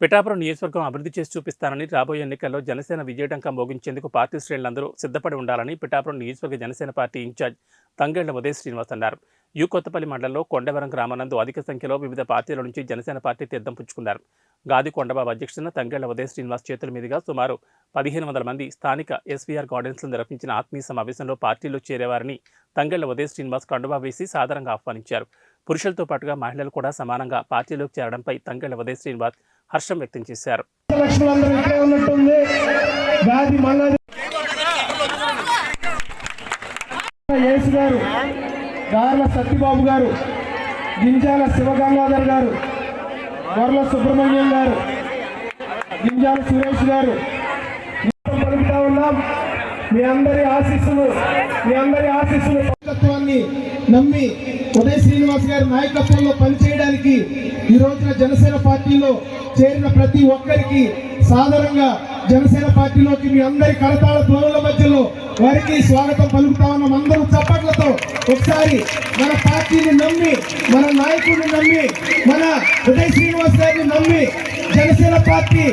పిఠాపురం నియోజకవర్గం అభివృద్ధి చేసి చూపిస్తానని రాబోయే ఎన్నికల్లో జనసేన విజయటంకా మోగించేందుకు పార్టీ శ్రేణులందరూ సిద్ధపడి ఉండాలని పిఠాపురం నియోజకవర్గ జనసేన పార్టీ ఇన్ఛార్జ్ తంగెళ్ళ ఉదయ శ్రీనివాస్ అన్నారు. యు కొత్తపల్లి మండలంలో కొండవరం గ్రామానందు అధిక సంఖ్యలో వివిధ పార్టీల నుంచి జనసేన పార్టీ తీర్థం పుచ్చుకున్నారు. గాది కొండబాబు అధ్యక్షున తంగేళ్ళ ఉదయ శ్రీనివాస్ చేతుల మీదుగా సుమారు పదిహేను వందల మంది స్థానిక ఎస్వీఆర్ గార్డెన్స్లో నిర్వహించిన ఆత్మీయ సమావేశంలో పార్టీలో చేరేవారని తంగెళ్ళ ఉదయ శ్రీనివాస్ కండువా వేసి సాధారణంగా ఆహ్వానించారు. పురుషులతో పాటుగా మహిళలు కూడా సమానంగా పార్టీలోకి చేరడంపై తంగేళ్ళ ఉదయ శ్రీనివాస్ హర్షం వ్యక్తం చేశారు. ఉన్నట్టుంది. గారు గార్ల సత్యబాబు గారు గింజాల శివగంగాధర్ గారు గొర్ల సుబ్రహ్మణ్యం గారు గింజాల సురేష్ గారు పలుకుతా ఉన్నాం. మీ అందరి ఆశీస్సులు మీ అందరి ఆశీస్సులు. నాయకత్వాన్ని నమ్మి ఉదయ్ శ్రీనివాస్ గారి నాయకత్వంలో పనిచేయడానికి ఈ రోజున జనసేన పార్టీలో చేరిన ప్రతి ఒక్కరికి సాధారణంగా జనసేన పార్టీలోకి మీ అందరి కరతాళ ధ్వనుల మధ్యలో వారికి స్వాగతం పలుకుతా ఉన్నాం. అందరూ చప్పట్లతో ఒకసారి మన పార్టీని నమ్మి మన నాయకుడిని నమ్మి మన ఉదయ్ శ్రీనివాస్ గారిని నమ్మి జనసేన పార్టీ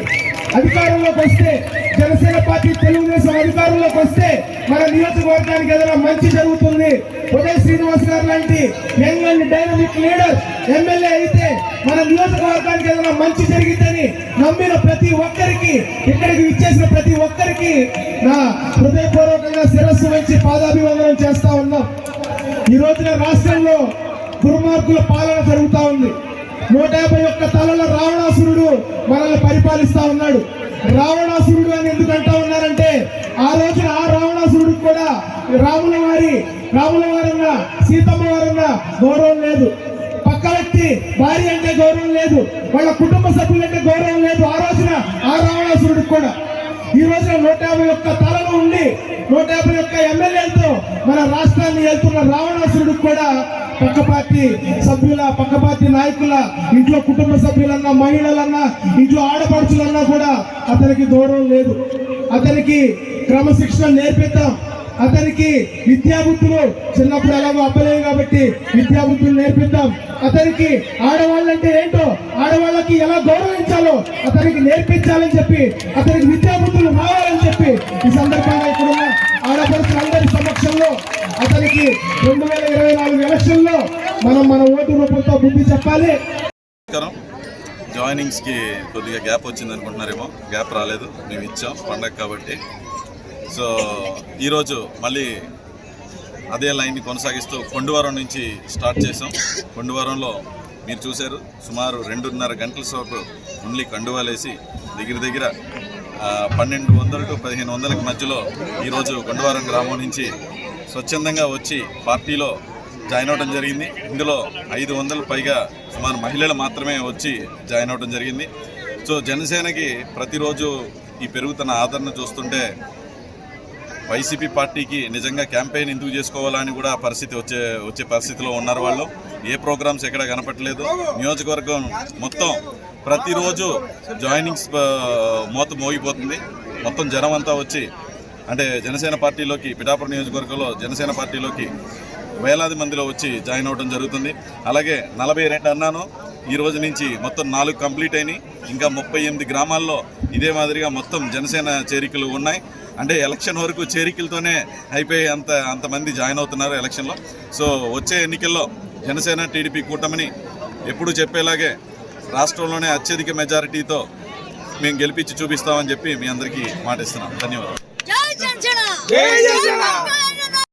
అధికారంలోకి వస్తే జనసేన పార్టీ తెలుగుదేశం అధికారంలోకి వస్తే మన నియోజకవర్గానికి ఏదైనా మంచి జరుగుతుంది. ఉదయ్ శ్రీనివాస్ గారు లాంటి young and dynamic leader MLA అయితే మన నియోజకవర్గానికి ఏదైనా మంచి జరిగిద్దని నమ్మిన ప్రతి ఒక్కరికి ఇక్కడికి ఇచ్చేసిన ప్రతి ఒక్కరికి నా హృదయపూర్వకంగా శిరస్సు వంచి పాదాభివందనం చేస్తా ఉన్నాం. ఈ రోజున రాష్ట్రంలో దుర్మార్గుల పాలన జరుగుతూ ఉంది. నూట యాభై ఒక్క తలల రావణాసురుడు మనల్ని పరిపాలిస్తా ఉన్నాడు. రావణాసురుడు అని ఎందుకు అంటా ఉన్నారంటే ఆ రోజున ఆ రావణాసురుడు కూడా రాముల వారి రాముల వారన్నా సీతమ్మ వారన్నా గౌరవం లేదు. పక్క వ్యక్తి భార్య అంటే గౌరవం లేదు. వాళ్ళ కుటుంబ సభ్యులంటే గౌరవం లేదు ఆ రోజున ఆ రావణాసురుడికి కూడా. ఈ రోజున నూట యాభై ఒక్క తలలు ఉండి నూట యాభై ఒక్క ఎమ్మెల్యేలతో మన రాష్ట్రాన్ని వెళ్తున్న రావణాసురుడికి కూడా పక్క పార్టీ సభ్యుల పక్క పార్టీ నాయకుల ఇంట్లో కుటుంబ సభ్యులన్నా మహిళలన్నా ఇంట్లో ఆడపడుచులన్నా కూడా అతనికి దూరం లేదు. అతనికి క్రమశిక్షణ నేర్పిద్దాం. అతనికి విద్యాబుద్ధులు చిన్నప్పుడు ఎలాగో అబ్బలేవు కాబట్టి విద్యాబుద్ధులు నేర్పిద్దాం. అతనికి ఆడవాళ్ళంటే ఏంటో ఆడవాళ్ళకి ఎలా గౌరవించాలో అతనికి నేర్పించాలని చెప్పి అతనికి విద్యాబుద్ధులు రావాలని చెప్పి ఈ సందర్భంగా ఇక్కడున్న ఆడపడుతులందరి సమక్షంలో అతనికి రెండు వేల ఇరవై నాలుగు ఎలక్షన్లో మనం మన ఓటు బుద్ధి చెప్పాలి. నమస్కారం. జాయినింగ్స్కి కొద్దిగా గ్యాప్ వచ్చింది అనుకుంటున్నారేమో. గ్యాప్ రాలేదు. మేము ఇచ్చాం పండగ కాబట్టి. సో ఈరోజు మళ్ళీ అదే లైన్ని కొనసాగిస్తూ కొండవరం నుంచి స్టార్ట్ చేసాం కొండవరంలో మీరు చూశారు సుమారు రెండున్నర గంటల సేపు ఓన్లీ కండువాలేసి దగ్గర దగ్గర పన్నెండు వందల టు పదిహేను వందలకి మధ్యలో ఈరోజు కొండవరం గ్రామం నుంచి స్వచ్ఛందంగా వచ్చి పార్టీలో జాయిన్ అవ్వడం జరిగింది. ఇందులో ఐదు వందల పైగా సుమారు మహిళలు మాత్రమే వచ్చి జాయిన్ అవడం జరిగింది. సో జనసేనకి ప్రతిరోజు ఈ పెరుగుతున్న ఆదరణ చూస్తుంటే వైసీపీ పార్టీకి నిజంగా క్యాంపెయిన్ ఎందుకు చేసుకోవాలని కూడా పరిస్థితి వచ్చే వచ్చే పరిస్థితిలో ఉన్నారు వాళ్ళు. ఏ ప్రోగ్రామ్స్ ఎక్కడ కనపట్లేదు నియోజకవర్గం మొత్తం ప్రతిరోజు జాయినింగ్స్ ఆ, మోత మోగిపోతుంది. మొత్తం జనం అంతా వచ్చి అంటే జనసేన పార్టీలోకి పిఠాపురం నియోజకవర్గంలో జనసేన పార్టీలోకి వేలాది మందిలో వచ్చి జాయిన్ అవ్వడం జరుగుతుంది. అలాగే నలభై రెండు అన్నాను. ఈ రోజు నుంచి మొత్తం నాలుగు కంప్లీట్ అయినాయి. ఇంకా ముప్పై ఎనిమిది గ్రామాల్లో ఇదే మాదిరిగా మొత్తం జనసేన చేరికలు ఉన్నాయి. అంటే ఎలక్షన్ వరకు చేరికలతోనే అయిపోయి అంత అంతమంది జాయిన్ అవుతున్నారు ఎలక్షన్లో. సో వచ్చే ఎన్నికల్లో జనసేన టీడీపీ కూటమిని ఎప్పుడు చెప్పేలాగే రాష్ట్రంలోనే అత్యధిక మెజారిటీతో మేము గెలిపించి చూపిస్తామని చెప్పి మీ అందరికీ మాటిస్తున్నాం. ధన్యవాదాలు.